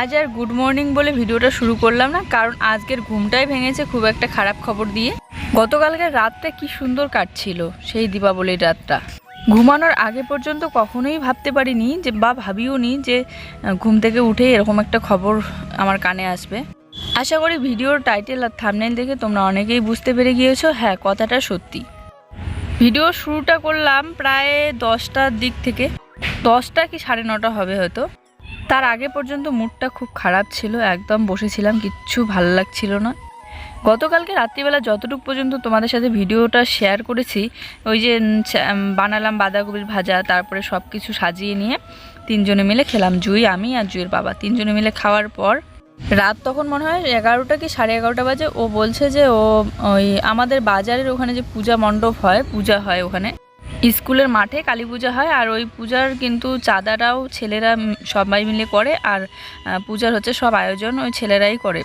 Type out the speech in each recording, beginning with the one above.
আজ আর good morning বলে ভিডিওটা শুরু করলাম না, কারণ আজকের ঘুমটাই ভেঙেছে খুব একটা খারাপ খবর দিয়ে। গতকালকের রাতটা কি সুন্দর কাটছিল, সেই দীপাবলির রাতটা। ঘুমানোর আগে পর্যন্ত কখনোই ভাবতে পারিনি যে, বা ভাবিও নি যে ঘুম থেকে উঠে এরকম একটা খবর আমার কানে আসবে। আশা করি ভিডিওর টাইটেল আর থামনেল দেখে তোমরা অনেকেই বুঝতে পেরে গিয়েছো হ্যাঁ কথাটা সত্যি। ভিডিও শুরুটা করলাম প্রায় দশটার দিক থেকে। দশটা কি সাড়ে নটা হবে হয়তো? তার আগে পর্যন্ত মুডটা খুব খারাপ ছিল, একদম বসেছিলাম, কিচ্ছু ভালো লাগছিল না। গতকালকে রাত্রিবেলা যতটুকু পর্যন্ত তোমাদের সাথে ভিডিওটা শেয়ার করেছি, ওই যে বানালাম বাঁধাকপির ভাজা, তারপরে সব কিছু সাজিয়ে নিয়ে তিনজনে মিলে খেলাম, জুই, আমি আর জুইয়ের বাবা। তিনজনে মিলে খাওয়ার পর রাত তখন মনে হয় এগারোটা কি সাড়ে এগারোটা বাজে, ও বলছে যে ও, ওই আমাদের বাজারের ওখানে যে পূজা মণ্ডপ হয়, পূজা হয় ওখানে স্কুলের মাঠে কালী পূজা হয় আর ওই পূজার কিন্তু চাঁদাটাও ছেলেরা সবাই মিলে করে আর পূজার হচ্ছে সব আয়োজন ওই ছেলেরাই করে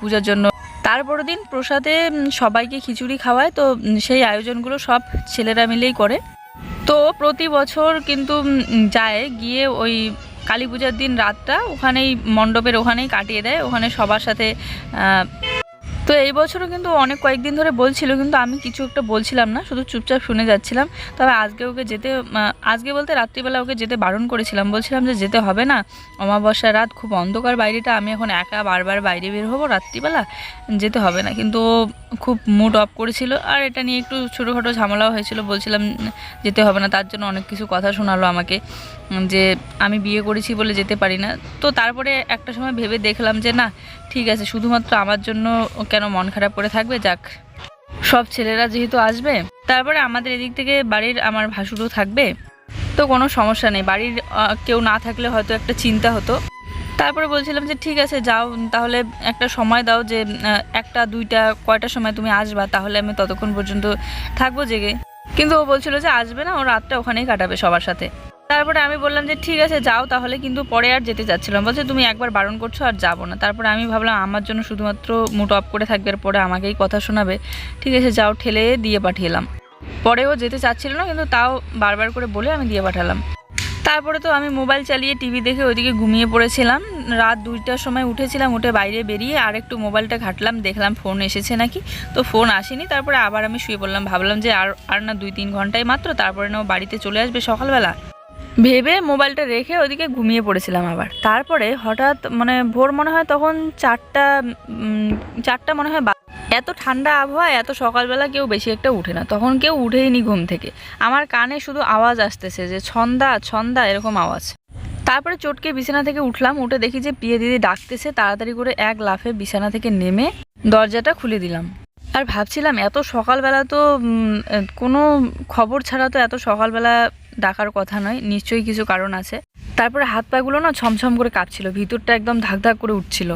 পূজার জন্য। তারপরের দিন প্রসাদে সবাইকে খিচুড়ি খাওয়ায়, তো সেই আয়োজনগুলো সব ছেলেরা মিলেই করে। তো প্রতি বছর কিন্তু যায়, গিয়ে ওই কালী পূজার দিন রাতটা ওখানেই, মণ্ডপের ওখানেই কাটিয়ে দেয়, ওখানে সবার সাথে এই বছরও কিন্তু অনেক কয়েকদিন ধরে বলছিল, কিন্তু আমি কিছু একটা বলছিলাম না, শুধু চুপচাপ শুনে যাচ্ছিলাম। তবে আজকে ওকে যেতে আজকে বলতে রাত্রিবেলা ওকে যেতে বারণ করেছিলাম। বলছিলাম যে যেতে হবে না। অমাবস্যা রাত, খুব অন্ধকার বাইরেটা, আমি এখন একা বারবার বাইরে বের হব রাত্রিবেলা, যেতে হবে না। কিন্তু খুব মুড অফ করেছিল। আর এটা নিয়ে একটু ছোটোখাটো ঝামেলাও হয়েছিল। বলছিলাম যেতে হবে না। তার জন্য অনেক কিছু কথা শোনালো আমাকে। যে আমি বিয়ে করেছি বলে যেতে পারি না। তো তারপরে একটা সময় ভেবে দেখলাম যে, না, ঠিক আছে, শুধুমাত্র আমার জন্য কেন মন খারাপ করে থাকবে? যাক, সব ছেলেরা যেহেতু আসবে, তারপরে আমাদের এদিক থেকে বাড়ির আমার ভাসুরও থাকবে। তো কোনো সমস্যা নেই, বাড়ির কেউ না থাকলে হয়তো একটা চিন্তা হতো। তারপরে বলছিলাম যে, ঠিক আছে, যাও, তাহলে একটা সময় দাও যে একটা, দুইটা, কয়টা সময় তুমি আসবা, তাহলে আমি ততক্ষণ পর্যন্ত থাকব জেগে। কিন্তু ও বলছিল যে, আসবে না, ও রাতটা ওখানেই কাটাবে সবার সাথে। তারপরে আমি বললাম যে, ঠিক আছে, যাও তাহলে। কিন্তু পরে আর যেতে চাচ্ছিলাম। বলছে, তুমি একবার বারণ করছ আর যাব না। তারপরে আমি ভাবলাম, আমার জন্য শুধুমাত্র মুড অফ করে থাকবে আর পরে আমাকেই কথা শোনাবে। ঠিক আছে, যাও, ঠেলে দিয়ে পাঠিয়েলাম। পরেও যেতে চাচ্ছিল না, কিন্তু তাও বারবার করে বলে আমি দিয়ে পাঠালাম। তারপরে তো আমি মোবাইল চালিয়ে টিভি দেখে ওইদিকে ঘুমিয়ে পড়েছিলাম। রাত দুইটার সময় উঠেছিলাম, উঠে বাইরে বেরিয়ে আর একটু মোবাইলটা ঘাটলাম, দেখলাম ফোন এসেছে নাকি। তো ফোন আসেনি, তারপরে আবার আমি শুয়ে পড়লাম। ভাবলাম যে, আর আর না দুই তিন ঘন্টায় মাত্র, তারপরে না বাড়িতে চলে আসবে সকালবেলা। ভেবে মোবাইলটা রেখে ওদিকে ঘুমিয়ে পড়েছিলাম আবার। তারপরে হঠাৎ মানে ভোর মনে হয় তখন চারটা চারটা মনে হয় এত ঠান্ডা আবহাওয়া এত সকালবেলা কেউ বেশি একটা উঠে না। তখন কেউ উঠেইনি ঘুম থেকে। আমার কানে শুধু আওয়াজ আসতেছে যে, ছন্দা ছন্দা, এরকম আওয়াজ। তারপরে চটকে বিছানা থেকে উঠলাম, উঠে দেখি যে, পিয়ে দিদি ডাকতেছে। তাড়াতাড়ি করে এক লাফে বিছানা থেকে নেমে দরজাটা খুলে দিলাম। আর ভাবছিলাম, এত সকালবেলা তো কোনো খবর ছাড়া তো এত সকালবেলা ডাকার কথা নয় নিশ্চয়ই কিছু কারণ আছে। তারপরে হাত পাগুলো না ছমছম করে কাঁপছিল ভিতরটা একদম ধাক ধাক করে উঠছিল।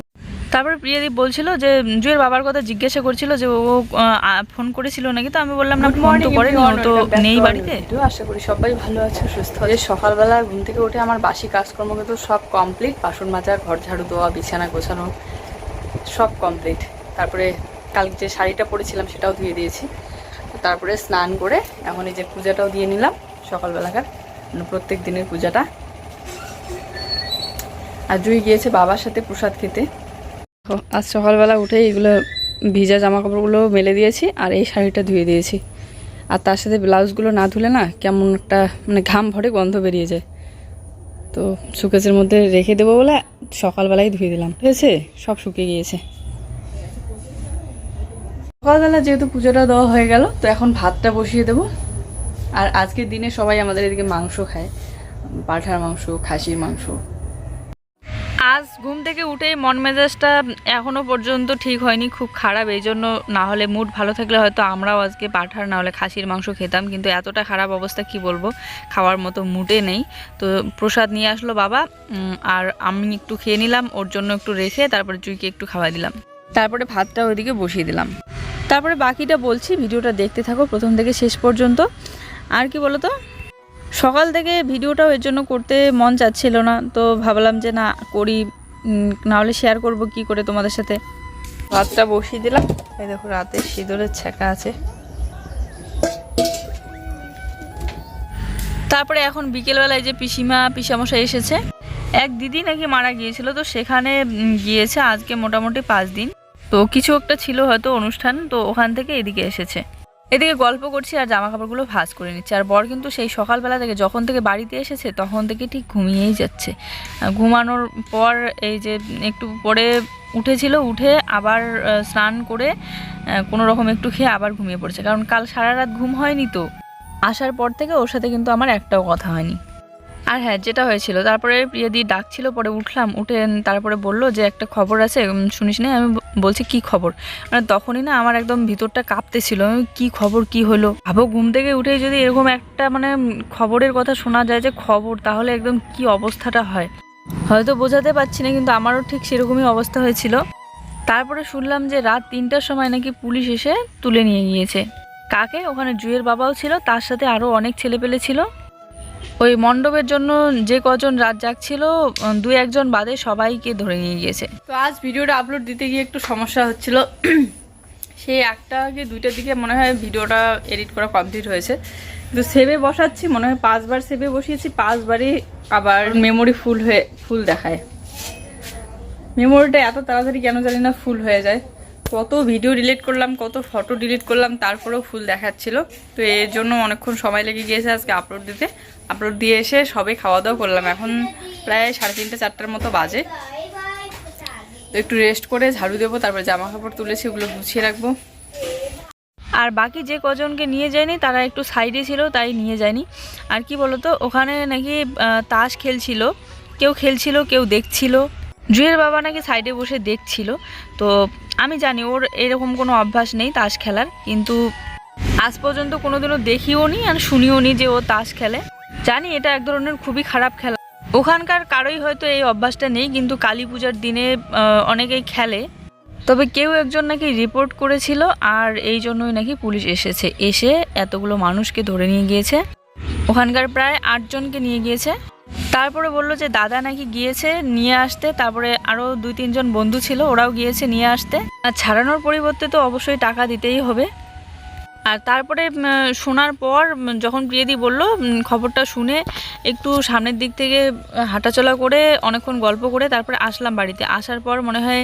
তারপরে প্রিয়াদীপ বলছিল যে জুয়ের বাবার কথা জিজ্ঞাসা করছিল যে ও ফোন করেছিল নাকি? তো আমি বললাম না ফোন তো করেনি তো নেই বাড়িতে? আশা করি সবাই ভালো আছে সুস্থ আছে। সকালবেলা ঘুম থেকে উঠে আমার বাসি কাজকর্ম কিন্তু সব কমপ্লিট বাসন মাজা ঘর ঝাড়ু দেওয়া বিছানা গোছানো সব কমপ্লিট তারপরে কালকে যে শাড়িটা পরেছিলাম সেটাও ধুয়ে দিয়েছি। তারপরে স্নান করে এখন এই যে পূজাটাও দিয়ে নিলাম। সকালবেলাকার মানে প্রত্যেক দিনের পূজাটা। আর জুই গিয়েছে বাবার সাথে প্রসাদ খেতে। আজ সকালবেলা উঠে এগুলো ভিজা জামা কাপড়গুলো মেলে দিয়েছি আর এই শাড়িটা ধুয়ে দিয়েছি। আর তার সাথে ব্লাউজগুলো না ধুলে না কেমন একটা মানে ঘাম ভরে গন্ধ বেরিয়ে যায়। তো সুকেজের মধ্যে রেখে দেবো বলে সকালবেলায় ধুয়ে দিলাম। ঠিক আছে? সব শুকিয়ে গিয়েছে। সকালবেলা যেহেতু পুজোটা দেওয়া হয়ে গেল, তো এখন ভাতটা বসিয়ে দেবো। আর আজকের দিনে সবাই আমাদের এদিকে মাংস খায়। পাঠার মাংস খাসির মাংস। আজ ঘুম থেকে উঠেই মন মেজাজটা এখনও পর্যন্ত ঠিক হয়নি খুব খারাপ। এই জন্য না হলে মুড ভালো থাকলে হয়তো আমরাও আজকে পাঠার না হলে খাসির মাংস খেতাম। কিন্তু এতটা খারাপ অবস্থা কি বলব? খাওয়ার মতো মুডে নেই। তো প্রসাদ নিয়ে আসলো বাবা আর আমি একটু খেয়ে নিলাম ওর জন্য একটু রেখে তারপরে চুইকে একটু খাওয়া দিলাম। তারপরে ভাতটা ওইদিকে বসিয়ে দিলাম। তারপরে বাকিটা বলছি ভিডিওটা দেখতে থাকো প্রথম থেকে শেষ পর্যন্ত। আর কি বলো তো? সকাল থেকে ভিডিওটাও এর জন্য করতে মন চাচ্ছিল না তো ভাবলাম যে না করি উম, না হলে শেয়ার করব কি করে তোমাদের সাথে। ভাতটা বসিয়ে দিলাম। এই দেখো রাতে সিঁদুরের ছ্যাঁকা আছে। তারপরে এখন বিকেলবেলায় যে পিসিমা পিসামশাই এসেছে এক দিদি নাকি মারা গিয়েছিল তো সেখানে গিয়েছে আজকে মোটামুটি পাঁচ দিন। তো কিছু একটা ছিল হয়তো অনুষ্ঠান তো ওখান থেকে এদিকে এসেছে। এদিকে গল্প করছি আর জামা কাপড়গুলো ভাঁজ করে নিচ্ছে। আর বর কিন্তু সেই সকালবেলা থেকে যখন থেকে বাড়িতে এসেছে, তখন থেকে ঠিক ঘুমিয়েই যাচ্ছে। ঘুমানোর পর এই যে একটু পরে উঠেছিল, উঠে আবার স্নান করে কোনো রকম একটু খেয়ে আবার ঘুমিয়ে পড়ছে। কারণ কাল সারা রাত ঘুম হয়নি তো। আসার পর থেকে ওর সাথে কিন্তু আমার একটাও কথা হয়নি। আর হ্যাঁ যেটা হয়েছিল, তারপরে প্রিয়াদি ডাকছিল পরে উঠলাম, উঠে তারপরে বলল যে, একটা খবর আছে শুনিস না, আমি বলছি, কি খবর? মানে তখনই না আমার একদম ভিতরটা কাঁপতেছিল। কি খবর? কি হলো? ভাবো, ঘুম থেকে উঠে যদি এরকম একটা মানে খবরের কথা শোনা যায় যে খবর, তাহলে একদম কি অবস্থাটা হয়? হয়তো বোঝাতে পারছি না, কিন্তু আমারও ঠিক সেরকমই অবস্থা হয়েছিল। তারপরে শুনলাম যে রাত তিনটার সময় নাকি পুলিশ এসে তুলে নিয়ে গিয়েছে। কাকে? ওখানে জুয়ের বাবাও ছিল, তার সাথে আরও অনেক ছেলেপেলে ছিল। ওই মণ্ডপের জন্য যে কজন রাত জাগছিল দু একজন বাদে সবাইকে ধরে নিয়ে গিয়েছে। তো আজ ভিডিওটা আপলোড দিতে গিয়ে একটু সমস্যা হচ্ছিল। সেই একটা কি দুইটার দিকে মনে হয় ভিডিওটা এডিট করা কমপ্লিট হয়েছে। কিন্তু সেভে বসাচ্ছি, মনে হয় পাঁচবার সেভে বসিয়েছি, পাঁচবারই আবার মেমোরি ফুল হয়ে ফুল দেখায়। মেমোরিটা এত তাড়াতাড়ি কেন জানি না ফুল হয়ে যায়। কত ভিডিও ডিলিট করলাম, কত ফটো ডিলিট করলাম, তারপরেও ফুল দেখাচ্ছিল। তো এর জন্য অনেকক্ষণ সময় লেগে গিয়েছে আজকে আপলোড দিতে। আপলোড দিয়ে এসে সবে খাওয়া দাওয়া করলাম। এখন প্রায় সাড়ে তিনটে, চারটার মতো বাজে। তো একটু রেস্ট করে ঝাড়ু দেবো, তারপরে জামা কাপড় তুলেছি, ওগুলো গুছিয়ে রাখব। আর বাকি যে কজনকে নিয়ে যায়নি, তারা একটু সাইডে ছিল, তাই নিয়ে যায়নি। আর কি বলতো, ওখানে নাকি তাস খেলছিল। কেউ খেলছিল, কেউ দেখছিল। জুয়ের বাবা নাকি সাইডে বসে দেখছিল, তো আমি জানি ওর এরকম কোনো অভ্যাস নেই তাস খেলার, কিন্তু আজ পর্যন্ত কোনোদিনও দেখিও নি আর শুনিও নি যে ও তাস খেলে। জানি এটা এক ধরনের খুবই খারাপ খেলা। ওখানকার কারোই হয়তো এই অভ্যাসটা নেই, কিন্তু কালী পূজার দিনে অনেকেই খেলে। তবে কেউ একজন নাকি রিপোর্ট করেছিল আর এই জন্যই নাকি পুলিশ এসেছে। এসে এতগুলো মানুষকে ধরে নিয়ে গিয়েছে। ওখানকার প্রায় আটজনকে নিয়ে গিয়েছে। তারপরে বলল যে দাদা নাকি গিয়েছে নিয়ে আসতে। তারপরে আরও দুই তিনজন বন্ধু ছিল, ওরাও গিয়েছে নিয়ে আসতে। আর ছাড়ানোর পরিবর্তে তো অবশ্যই টাকা দিতেই হবে। আর তারপরে শোনার পর যখন প্রিয়দি বলল খবরটা শুনে একটু সামনের দিক থেকে হাঁটাচলা করে অনেকক্ষণ গল্প করে তারপরে আসলাম বাড়িতে। আসার পর মনে হয়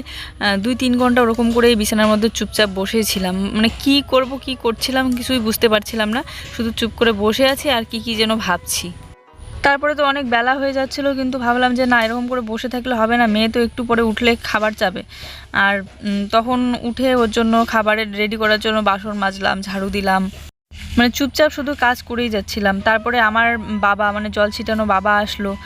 দুই তিন ঘণ্টা ওরকম করে বিছানার মধ্যে চুপচাপ বসেছিলাম। মানে কি করব, কি করছিলাম কিছুই বুঝতে পারছিলাম না। শুধু চুপ করে বসে আছি আর কি কি যেন ভাবছি। তারপরে তো অনেক বেলা হয়ে যাচ্ছিল, কিন্তু ভাবলাম যে না, এরকম করে বসে থাকলে হবে না, মেয়ে তো একটু পরে উঠলে খাবার চাবে। আর তখন উঠে ওর জন্য খাবারের রেডি করার জন্য বাসন মাজলাম, ঝাড়ু দিলাম। মানে চুপচাপ শুধু কাজ করেই যাচ্ছিলাম। তারপরে আমার বাবা মানে জল ছিটানো বাবা আসলো।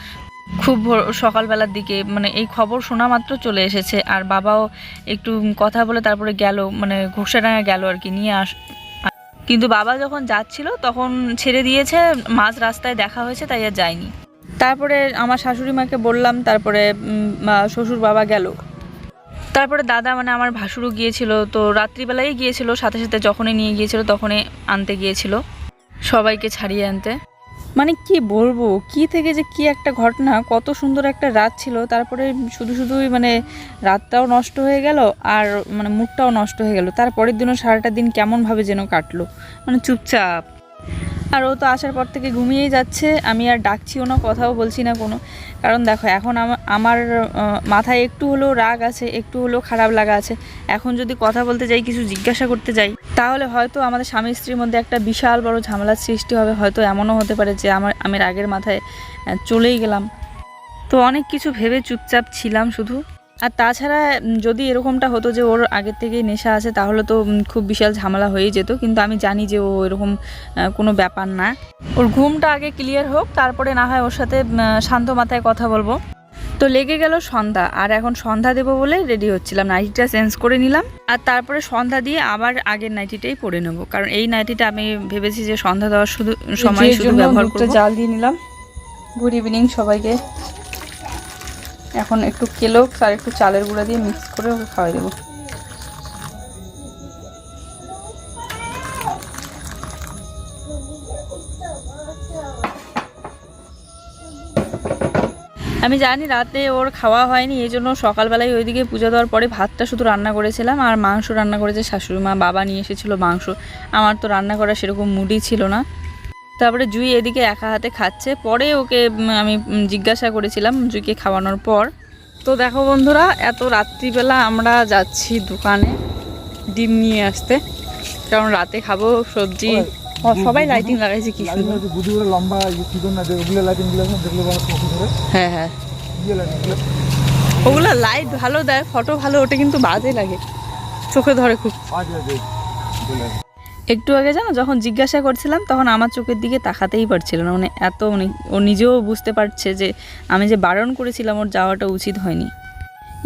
খুব ভোর- সকালবেলার দিকে মানে এই খবর শোনা মাত্র চলে এসেছে। আর বাবাও একটু কথা বলে তারপরে গেল মানে ঘোষাডাঙ্গা গেল আর কি, নিয়ে আস কিন্তু বাবা যখন যাচ্ছিল, তখন ছেড়ে দিয়েছে, মাঝ রাস্তায় দেখা হয়েছে, তাই আর যায়নি। তারপরে আমার শাশুড়ি মাকে বললাম, তারপরে শ্বশুর বাবা গেল। তারপরে দাদা মানে আমার ভাসুরও গিয়েছিল, তো রাত্রিবেলাই গিয়েছিল, সাথে সাথে যখনই নিয়ে গিয়েছিল, তখনই আনতে গিয়েছিল, সবাইকে ছাড়িয়ে আনতে। মানে কি বলব? কি থেকে যে কি একটা ঘটনা, কত সুন্দর একটা রাত ছিল, তারপরে শুধু শুধুই মানে রাতটাও নষ্ট হয়ে গেল আর মানে মুডটাও নষ্ট হয়ে গেল। তারপরের দিনও সারাটা দিন কেমনভাবে যেন কাটলো। মানে চুপচাপ। আর ও তো আসার পর থেকে ঘুমিয়েই যাচ্ছে। আমি আর ডাকছিও না, কথাও বলছি না কোনো। কারণ দেখো, এখন আমা- আমার মাথায় একটু হলেও রাগ আছে, একটু হলেও খারাপ লাগা আছে। এখন যদি কথা বলতে যাই, কিছু জিজ্ঞাসা করতে যাই তাহলে হয়তো আমাদের স্বামী স্ত্রীর মধ্যে একটা বিশাল বড় ঝামেলার সৃষ্টি হবে। হয়তো এমনও হতে পারে যে আমার, আমি রাগের মাথায় চলেই গেলাম। তো অনেক কিছু ভেবে চুপচাপ ছিলাম শুধু। আর তাছাড়া যদি এরকমটা হতো যে ওর আগের থেকেই নেশা আছে, তাহলে তো খুব বিশাল ঝামেলা হয়েই যেত। কিন্তু আমি জানি যে ও এরকম কোনো ব্যাপার না। ওর ঘুমটা আগে ক্লিয়ার হোক, তারপরে না হয় ওর সাথে শান্ত মাথায় কথা বলব। তো লেগে গেল সন্ধ্যা আর এখন সন্ধ্যা দেবো বলে রেডি হচ্ছিলাম। নাইটিটা চেঞ্জ করে নিলাম আর তারপরে সন্ধ্যা দিয়ে আবার আগের নাইটিটাই পরে নেব। কারণ এই নাইটিটা আমি ভেবেছি যে সন্ধ্যা দেওয়ার শুধু সময় শুধু ব্যবহার করতে করব। জাল দিয়ে নিলাম। গুড ইভিনিং সবাইকে। এখন একটু কেলোক্স আর একটু চালের গুঁড়া দিয়ে মিক্স করে ওকে খাওয়াই দেবো। আমি জানি রাতে ওর খাওয়া হয়নি, এই জন্য সকালবেলায় ওইদিকে পুজো দেওয়ার পরে ভাতটা শুধু রান্না করেছিলাম আর মাংস রান্না করেছে শাশুড়ি মা, বাবা নিয়ে এসেছিল মাংস। আমার তো রান্না করা সেরকম মুডই ছিল না। তারপরে জুই এদিকে একা হাতে খাচ্ছে। পরে ওকে আমি জিজ্ঞাসা করেছিলাম জুইকে খাওয়ানোর পর। তো দেখো বন্ধুরা, এত রাত্রিবেলা আমরা যাচ্ছি দোকানে ডিম নিয়ে আসতে। কারণ রাতে খাব সবজি সবাই লাইটিং লাগাইছে কি সুন্দর। বুঝিগুলো লম্বা ইয়ে কি করে না ওগুলো লাইটিংগুলো যেগুলো বড় ফটো ধরে হ্যাঁ হ্যাঁ। গুলো। ওগুলো লাইট ভালো দেয় ফটো ভালো ওটা কিন্তু বাজে লাগে। চোখে ধরে খুব। একটু আগে জানো যখন জিজ্ঞাসা করছিলাম তখন আমার চোখের দিকে তাকাতেই পারছিল না। মানে এত মানে ও নিজেও বুঝতে পারছে যে আমি যে বারণ করেছিলাম ওর যাওয়াটা উচিত হয়নি।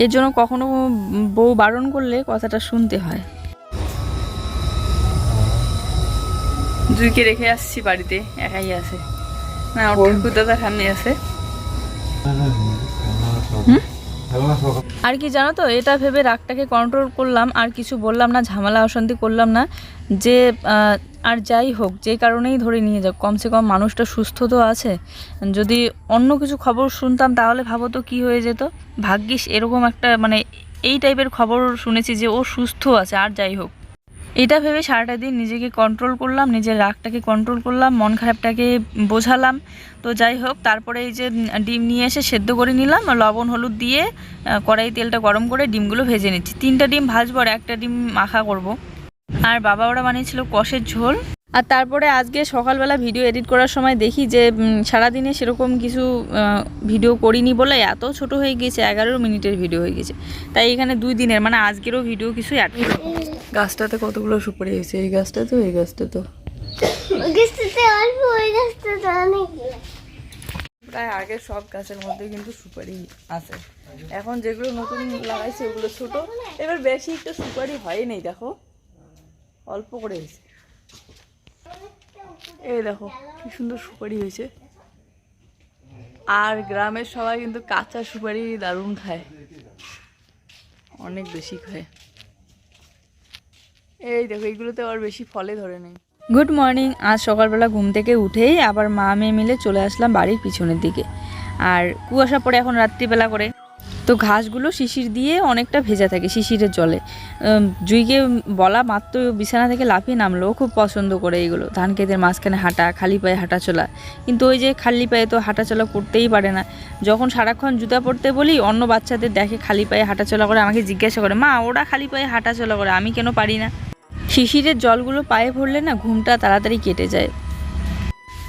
এর জন্য কখনো বউ বারণ করলে কথাটা শুনতে হয়। জুইকে রেখে আসছি বাড়িতে একাই আছে। না ওর ঠাকুরদাদা সামনে আছে। আর কি জানো তো এটা ভেবে রাগটাকে কন্ট্রোল করলাম আর কিছু বললাম না ঝামেলা অশান্তি করলাম না যে আর যাই হোক যে কারণেই ধরে নিয়ে যাক কমসে কম মানুষটা সুস্থ তো আছে। যদি অন্য কিছু খবর শুনতাম তাহলে ভাবো তো কী হয়ে যেত। ভাগ্যিস এরকম একটা মানে এই টাইপের খবর শুনেছি যে ও সুস্থ আছে আর যাই হোক। এটা ভেবে সারাটা দিন নিজেকে কন্ট্রোল করলাম, নিজের রাগটাকে কন্ট্রোল করলাম, মন খারাপটাকে বোঝালাম। তো যাই হোক, তারপরে এই যে ডিম নিয়ে এসে সেদ্ধ করে নিলাম, লবণ, হলুদ দিয়ে কড়াই তেলটা গরম করে ডিমগুলো ভেজে নিচ্ছি। তিনটা ডিম ভাজবো আর একটা ডিম মাখা করব। আর বাবা ওরা বানিয়েছিল কষের ঝোল। আর তারপরে আজকে সকালবেলা ভিডিও এডিট করার সময় দেখি যে সারাদিনে সেরকম কিছু ভিডিও করিনি বলে এত ছোট হয়ে গিয়েছে, এগারো মিনিটের ভিডিও হয়ে গেছে তাই এখানে দুই দিনের মানে আজকেরও ভিডিও কিছু অ্যাড গাছটাতে কতগুলো সুপারি হয়েছে? এই গাছটা তো এই গাছটা তো প্রায় আগের সব গাছের মধ্যে কিন্তু সুপারি আছে। এখন যেগুলো নতুন লাগাইছে ওগুলো ছোট। এবার বেশি একটু সুপারি হয় নাই দেখো। অল্প করে হয়েছে। এই দেখো কি সুন্দর সুপারি হয়েছে। আর গ্রামের সবাই কিন্তু কাঁচা সুপারি দারুণ খায়। অনেক বেশি খায়। এই দেখো এইগুলোতে আবার বেশি ফলে ধরে নেই। গুড মর্নিং আজ সকালবেলা ঘুম থেকে উঠেই আবার মা মেয়ে মিলে চলে আসলাম বাড়ির পিছনের দিকে। আর কুয়াশা পড়ে এখন রাত্রিবেলা করে। তো ঘাসগুলো শিশির দিয়ে অনেকটা ভেজা থাকে শিশিরের জলে। জুইকে বলা মাত্র বিছানা থেকে লাফিয়ে নামলো খুব পছন্দ করে এইগুলো ধান খেতের মাঝখানে হাঁটা, খালি পায়ে হাঁটা চলা। কিন্তু ওই যে খালি পায়ে তো হাঁটা চলা করতেই পারে না। যখন সারাক্ষণ জুতা পরতে বলি, অন্য বাচ্চাদের দেখে খালি পায়ে হাঁটা চলা করে, আমাকে জিজ্ঞাসা করে, মা, ওরা খালি পায়ে হাঁটা চলা করে, আমি কেন পারি না? শিশিরের জলগুলো পায়ে ভরলে না ঘুমটা তাড়াতাড়ি কেটে যায়।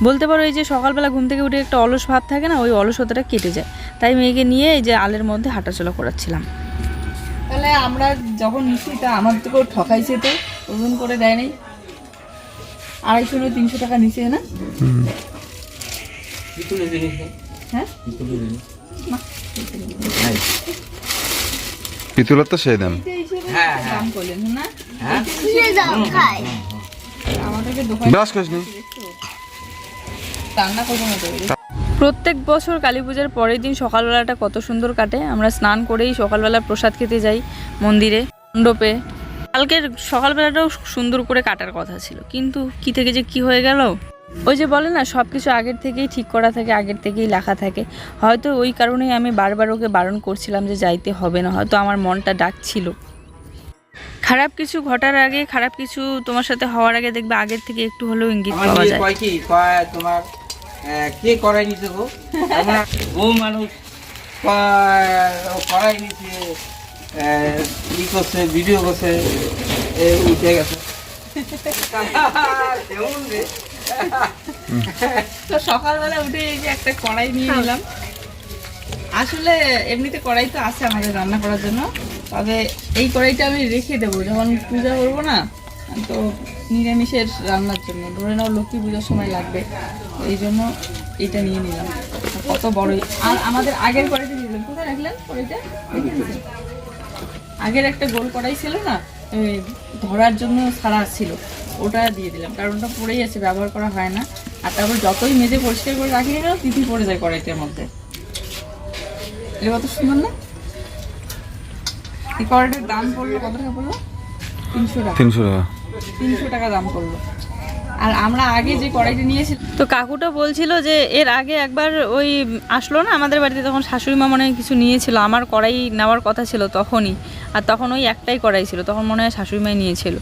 বলতে পারো এই যে সকালবেলা ঘুম থেকে উঠে একটা অলস ভাব থাকে না ওই অলসতাটা কেটে যায়। তাই মেয়েকে নিয়ে এই যে আলের মধ্যে হাঁটাচলা করাচ্ছিলাম। তাহলে আমরা যখন নিচ্ছি তা আমার থেকেও ঠকাইছে তো ওজন করে দেয় নাই। আড়াইশো নয় তিনশো টাকা নিচে না? হ্যাঁ? পিতুলের তো সেই দাম। হিসেবে দাম করলেন না? ব্রাশ রান্না করব না তো প্রত্যেক বছর কালী পূজার পরের দিন সকালবেলাটা কত সুন্দর কাটে। আমরা স্নান করেই সকালবেলা প্রসাদ খেতে যাই মন্দিরে মণ্ডপে। কালকের সকালবেলাটাও সুন্দর করে কাটার কথা ছিল। কিন্তু কি থেকে যে কি হয়ে গেল? ওই যে বলে না সব কিছু আগের থেকেই ঠিক করা থাকে আগের থেকেই লেখা থাকে। হয়তো ওই কারণেই আমি বারবার ওকে বারণ করছিলাম যে যাইতে হবে না। হয়তো আমার মনটা ডাকছিল। খারাপ কিছু ঘটার আগে খারাপ কিছু তোমার সাথে হওয়ার আগে দেখবে আগের থেকে একটু হলেও ইঙ্গিত পাওয়া যায়। কয় কি কয় তোমার কে করাই নিছে গো? আমরা বউ মানুষ কয়, ও করাই নিছে আহ, ই করছে ভিডিও করছে উঠে গেছে। কেমন রে? তো সকালবেলা উঠে এই যে একটা কড়াই নিয়ে নিলাম। আসলে এমনিতে কড়াই তো আছে আমাদের রান্না করার জন্য, তবে এই কড়াইটা আমি রেখে দেবো। যখন পূজা করব না, তো নিরামিষের রান্নার জন্য। ধরে নাও লক্ষ্মী পূজার সময় লাগবে এই জন্য এটা নিয়ে নিলাম। কত বড়ই আর আমাদের আগের কড়াইটা দিয়ে দিলাম। কোথায় রাখলেন কড়াইটা? আগের একটা গোল কড়াই ছিল না ধরার জন্য ছাড়া ছিল। ওটা দিয়ে দিলাম কারণ ওটা পড়েই আছে, ব্যবহার করা হয় না। আর তারপর যতই মেজে পরিষ্কার করে রাখি না তিথি পড়ে যায় কড়াইটার মধ্যে। এটা কত সুন্দর না? এই কড়াইটার দাম পড়ল কত টাকা পড়ল? তিনশো টাকা। তিনশো টাকা। তিনশো টাকা দাম পড়ল। আর আমরা আগে যে কড়াইটা নিয়েছিলাম তো কাকুটা বলছিল যে এর আগে একবার ওই আসলো না আমাদের বাড়িতে, তখন শাশুড়ি মা মনে হয় কিছু নিয়েছিল, আমার কড়াই নেওয়ার কথা ছিল তখনই। আর তখন ওই একটাই কড়াই ছিল, তখন মনে হয় শাশুড়ি মাই নিয়েছিল,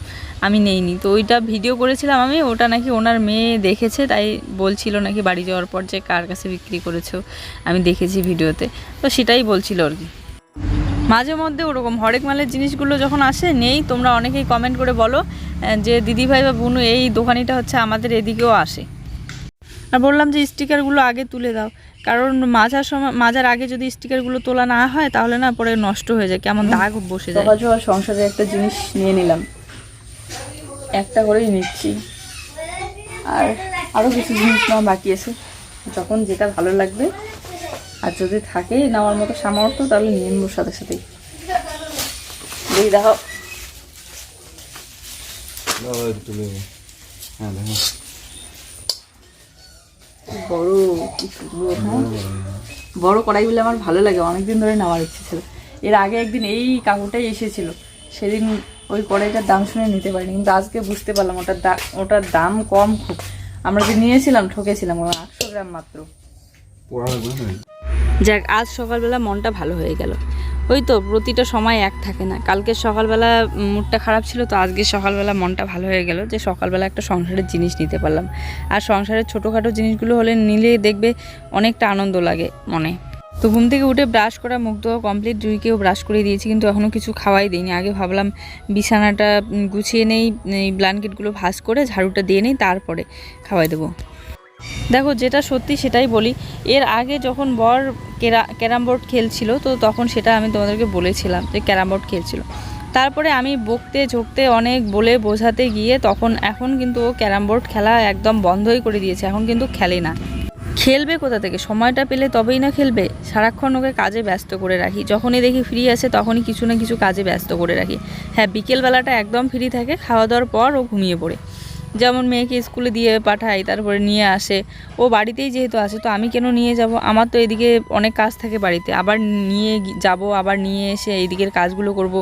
আমি নেইনি। তো ওইটা ভিডিও করেছিলাম আমি, ওটা নাকি ওনার মেয়ে দেখেছে, তাই বলছিল নাকি বাড়ি যাওয়ার পর যে কার কাছে বিক্রি করেছ, আমি দেখেছি ভিডিওতে। তো সেটাই বলছিল আর কি। মাঝে মধ্যে ওরকম হরেক মালের জিনিসগুলো যখন আসে, নেই, তোমরা অনেকেই কমেন্ট করে বলো যে দিদিভাই বা বুনু এই দোকানিটা হচ্ছে আমাদের এদিকেও আসে। আর বললাম যে স্টিকারগুলো আগে তুলে দাও, কারণ মাজার সময় মাজার আগে যদি স্টিকারগুলো তোলা না হয়, তাহলে না পরে নষ্ট হয়ে যায়, কেমন দাগ বসে যায়। সংসারে একটা জিনিস নিয়ে নিলাম। একটা করেই নিচ্ছি। আর আরও কিছু জিনিস বাকি আছে। যখন যেটা ভালো লাগবে আর যদি থাকে নেওয়ার মতো সামর্থ্য তাহলে নিয়ে নেব সাথে সাথেই। দেখি দেখো হ্যাঁ বড় কি সুন্দর হ্যাঁ? বড় কড়াইগুলো আমার ভালো লাগে অনেকদিন ধরে নেওয়ার ইচ্ছে ছিল। এর আগে একদিন এই কাকুটাই এসেছিল। সেদিন ওই কড়াইটার দাম শুনে নিতে পারিনি কিন্তু আজকে বুঝতে পারলাম ওটার ওটার দাম কম খুব। আমরা যে নিয়েছিলাম ঠকেছিলাম ওরা আটশো গ্রাম মাত্র। যাক, আজ সকালবেলা মনটা ভালো হয়ে গেল। ওই তো, প্রতিটা সময় এক থাকে না। কালকে সকালবেলা মুডটা খারাপ ছিল, তো আজকে সকালবেলা মনটা ভালো হয়ে গেল যে সকালবেলা একটা সংসারের জিনিস নিতে পারলাম। আর সংসারের ছোটোখাটো জিনিসগুলো হলে নিলে দেখবে অনেকটা আনন্দ লাগে মনে। তো ঘুম থেকে উঠে ব্রাশ করা, মুখ ধোয়া কমপ্লিট জুইকেও ব্রাশ করে দিয়েছি, কিন্তু এখনও কিছু খাওয়াই দিইনি। আগে ভাবলাম বিছানাটা গুছিয়ে নেই, এই ব্ল্যাঙ্কেটগুলো ভাঁজ করে ঝাড়ুটা দিয়ে নেই, তারপরে খাওয়াই দেবো। দেখো, যেটা সত্যি সেটাই বলি। এর আগে যখন বর ক্যারাম বোর্ড খেলছিল, তো তখন সেটা আমি তোমাদেরকে বলেছিলাম যে ক্যারাম বোর্ড খেলছিল। তারপরে আমি বকতে ঝোঁকতে অনেক বলে বোঝাতে গিয়ে তখন, এখন কিন্তু ও ক্যারাম বোর্ড খেলা একদম বন্ধই করে দিয়েছে, এখন কিন্তু খেলে না। খেলবে কোথা থেকে? সময়টা পেলে তবেই না খেলবে? সারাক্ষণ ওকে কাজে ব্যস্ত করে রাখি। যখনই দেখি ফ্রি আছে, তখনই কিছু না কিছু কাজে ব্যস্ত করে রাখি। হ্যাঁ বিকেলবেলাটা একদম ফ্রি থাকে খাওয়া দাওয়ার পর ও ঘুমিয়ে পড়ে। যেমন মেয়েকে স্কুলে দিয়ে পাঠাই তারপরে নিয়ে আসে। ও বাড়িতেই যেহেতু আসে তো আমি কেন নিয়ে যাব? আমার তো এদিকে অনেক কাজ থাকে বাড়িতে। আবার নিয়ে যাব, আবার নিয়ে এসে এইদিকের কাজগুলো করব।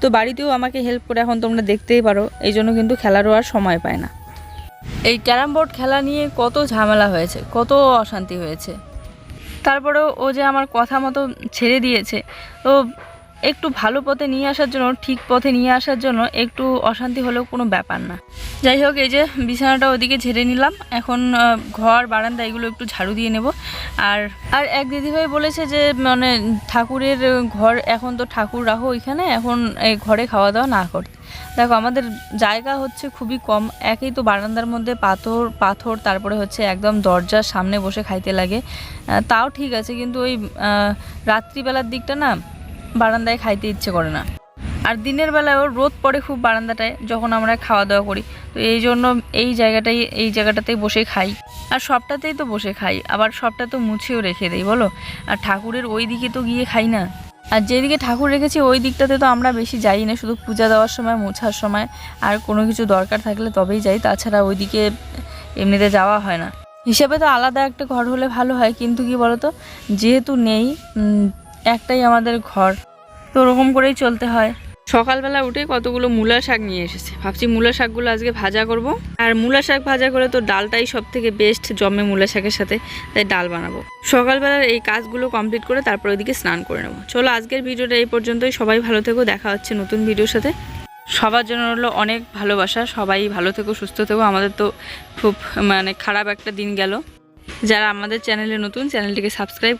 তো বাড়িতেও আমাকে হেল্প করে এখন তোমরা দেখতেই পারো। এই জন্য কিন্তু খেলারও আর সময় পায় না। এই ক্যারাম বোর্ড খেলা নিয়ে কত ঝামেলা হয়েছে, কত অশান্তি হয়েছে। তারপরেও ও যে আমার কথা মতো ছেড়ে দিয়েছে তো একটু ভালো পথে নিয়ে আসার জন্য, ঠিক পথে নিয়ে আসার জন্য একটু অশান্তি হলেও কোনো ব্যাপার না। যাই হোক, এই যে বিছানাটা ওদিকে ঝেড়ে নিলাম। এখন ঘর, বারান্দা এগুলো একটু ঝাড়ু দিয়ে নেব। আর আর এক দিদিভাই বলেছে যে মানে ঠাকুরের ঘর এখন তো ঠাকুর রাখো ওইখানে, এখন এই ঘরে খাওয়া দাওয়া না করতে। দেখো, আমাদের জায়গা হচ্ছে খুবই কম। একই তো বারান্দার মধ্যে পাথর পাথর, তারপরে হচ্ছে একদম দরজার সামনে বসে খাইতে লাগে। তাও ঠিক আছে, কিন্তু ওই রাত্রিবেলার দিকটা না বারান্দায় খাইতে ইচ্ছে করে না। আর দিনের বেলায়ও রোদ পড়ে খুব বারান্দাটায় যখন আমরা খাওয়া দাওয়া করি। তো এই জন্য এই জায়গাটাই, এই জায়গাটাতেই বসে খাই। আর সবটাতেই তো বসে খাই, আবার সবটা তো মুছেও রেখে দেই, বলো? আর ঠাকুরের ওই দিকে তো গিয়ে খাই না। আর যেদিকে ঠাকুর রেখেছি, ওই দিকটাতে তো আমরা বেশি যাই না, শুধু পূজা দেওয়ার সময়, মোছার সময়। আর কোনো কিছু দরকার থাকলে তবেই যাই, তাছাড়া ওইদিকে এমনিতে যাওয়া হয় না। হিসাবে তো আলাদা একটা ঘর হলে ভালো হয়, কিন্তু কি বলতো? যেহেতু নেই একটাই আমাদের ঘর। তো ওরকম করেই চলতে হয়। সকালবেলা উঠে কতগুলো মূলা শাক নিয়ে এসেছে। ভাবছি মূলা শাকগুলো আজকে ভাজা করব। আর মূলা শাক ভাজা করে তো ডালটাই সব থেকে বেস্ট জমে মূলা শাকের সাথে। তাই ডাল বানাবো। সকালবেলার এই কাজগুলো কমপ্লিট করে তারপর ওইদিকে স্নান করে নেব। চলো আজকের ভিডিওটা এই পর্যন্তই। সবাই ভালো থেকো। দেখা হচ্ছে নতুন ভিডিওর সাথে। সবার জন্য হলো অনেক ভালোবাসা। সবাই ভালো থেকো, সুস্থ থেকো। আমাদের তো খুব মানে খারাপ একটা দিন গেল। যারা আমাদের চ্যানেলে নতুন চ্যানেলটিকে সাবস্ক্রাইব